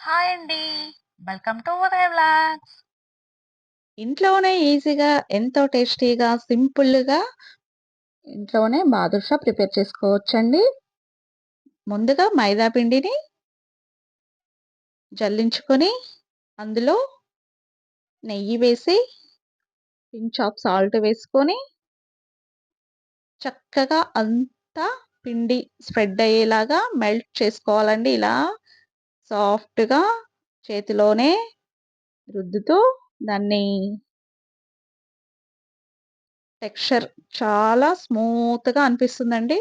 Hi అండి. Welcome to Uday blogs ఇంట్లోనే ఈజీగా, ఎంతో టేస్టీగా, సింపుల్‌గా ఇంట్లోనే బాదుషా ప్రిపేర్ చేసుకోవచ్చండి. ముందుగా మైదా పిండిని జల్లించుకొని, అందులో నెయ్యి వేసి, పించ్ ఆఫ్ సాల్ట్ వేసుకొని చక్కగా అంతా పిండి స్ప్రెడ్ అయ్యేలాగా మెల్ట్ చేసుకోవాలండి. ఇలా సాఫ్ట్‌గా చేతిలోనే రుద్దుతూ దాన్ని టెక్స్చర్ చాలా స్మూత్‌గా అనిపిస్తుందండి.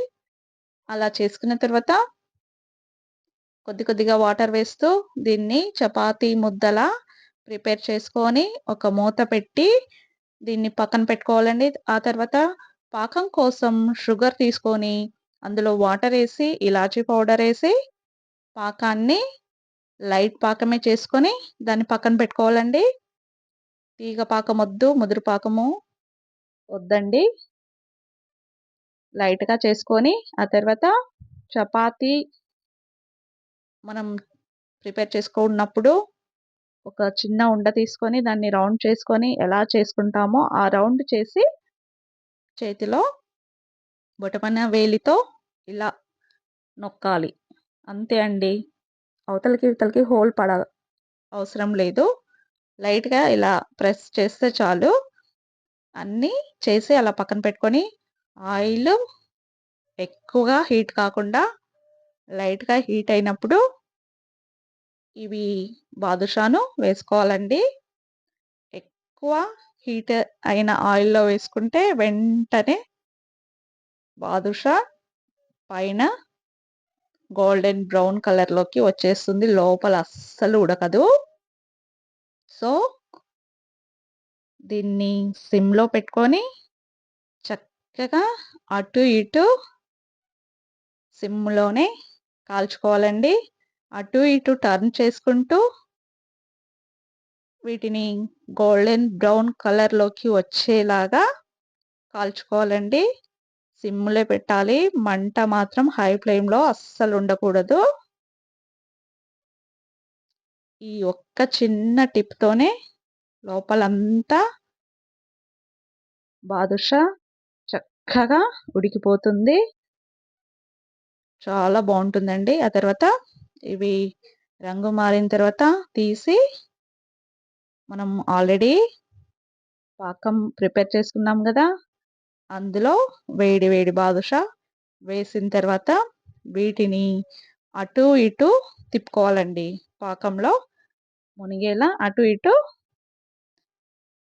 అలా చేసుకున్న తర్వాత కొద్ది కొద్దిగా వాటర్ వేస్తూ దీన్ని చపాతీ ముద్దలా ప్రిపేర్ చేసుకొని, ఒక మూత పెట్టి దీన్ని పక్కన పెట్టుకోవాలండి. ఆ తర్వాత పాకం కోసం షుగర్ తీసుకొని, అందులో వాటర్ వేసి ఇలాచీ పౌడర్ వేసి పాకాన్ని లైట్ పాకమే చేసుకొని, దాన్ని పక్కన పెట్టుకోవాలండి. తీగ పాకం వద్దు, ముదురు పాకము వద్దండి. లైట్‌గా చేసుకొని, ఆ తర్వాత చపాతీ మనం ప్రిపేర్ చేసుకున్నప్పుడు ఒక చిన్న ఉండ తీసుకొని, దాన్ని రౌండ్ చేసుకొని, ఎలా చేసుకుంటామో ఆ రౌండ్ చేసి చేతిలో బొటమన వేలితో ఇలా నొక్కాలి. అంతే అండి. అవతలకి, ఇవతలకి హోల్ పడ అవసరం లేదు. లైట్‌గా ఇలా ప్రెస్ చేస్తే చాలు. అన్నీ చేసి అలా పక్కన పెట్టుకొని, ఆయిల్ ఎక్కువగా హీట్ కాకుండా లైట్‌గా హీట్ అయినప్పుడు ఇవి బాదుషాను వేసుకోవాలండి. ఎక్కువ హీట్ అయిన ఆయిల్‌లో వేసుకుంటే వెంటనే బాదుషా పైన గోల్డెన్ బ్రౌన్ కలర్‌లోకి వచ్చేస్తుంది. లోపల అస్సలు ఉడకదు. సో దీన్ని సిమ్‌లో పెట్టుకొని చక్కగా అటు ఇటు సిమ్‌లోనే కాల్చుకోవాలండి. అటు ఇటు టర్న్ చేసుకుంటూ వీటిని గోల్డెన్ బ్రౌన్ కలర్‌లోకి వచ్చేలాగా కాల్చుకోవాలండి. సిమ్‌లో పెట్టాలి. మంట మాత్రం హై ఫ్లేమ్‌లో అస్సలు ఉండకూడదు. ఈ ఒక్క చిన్న టిప్‌తోనే లోపలంతా బాదుషా చక్కగా ఉడికిపోతుంది. చాలా బాగుంటుందండి ఆ తర్వాత ఇవి రంగు మారిన తర్వాత తీసి మనం ఆల్రెడీ పాకం ప్రిపేర్ చేసుకున్నాం కదా అందులో వేడి వేడి బాదుషా వేసిన తర్వాత వీటిని అటు ఇటు తిప్పుకోవాలండి. పాకంలో మునిగేలా అటు ఇటు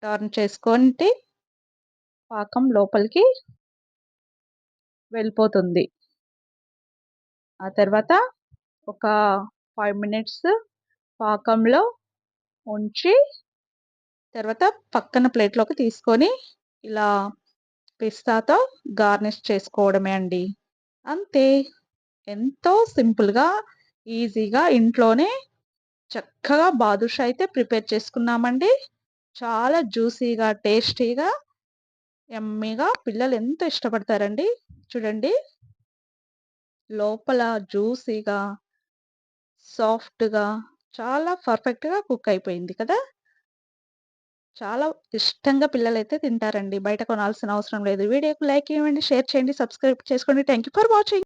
టర్న్ చేసుకుంటే పాకం లోపలికి వెళ్ళిపోతుంది. ఆ తర్వాత ఒక ఫైవ్ మినిట్స్ పాకంలో ఉంచి తర్వాత పక్కన ప్లేట్‌లోకి తీసుకొని ఇలా పిస్తాతో గార్నిష్ చేసుకోవడమే అండి. అంతే. ఎంతో సింపుల్‌గా, ఈజీగా ఇంట్లోనే చక్కగా బాదుషా అయితే ప్రిపేర్ చేసుకున్నామండి. చాలా జ్యూసీగా, టేస్టీగా, ఎమ్మీగా పిల్లలు ఎంతో ఇష్టపడతారండి. చూడండి. లోపల జ్యూసీగా సాఫ్ట్‌గా చాలా పర్ఫెక్ట్‌గా కుక్ అయిపోయింది కదా! చాలా ఇష్టంగా పిల్లలైతే తింటారండి. బయట కొనాల్సిన అవసరం లేదు. వీడియోకి లైక్ ఇవ్వండి, షేర్ చేయండి, సబ్స్క్రైబ్ చేసుకోండి. Thank you for watching.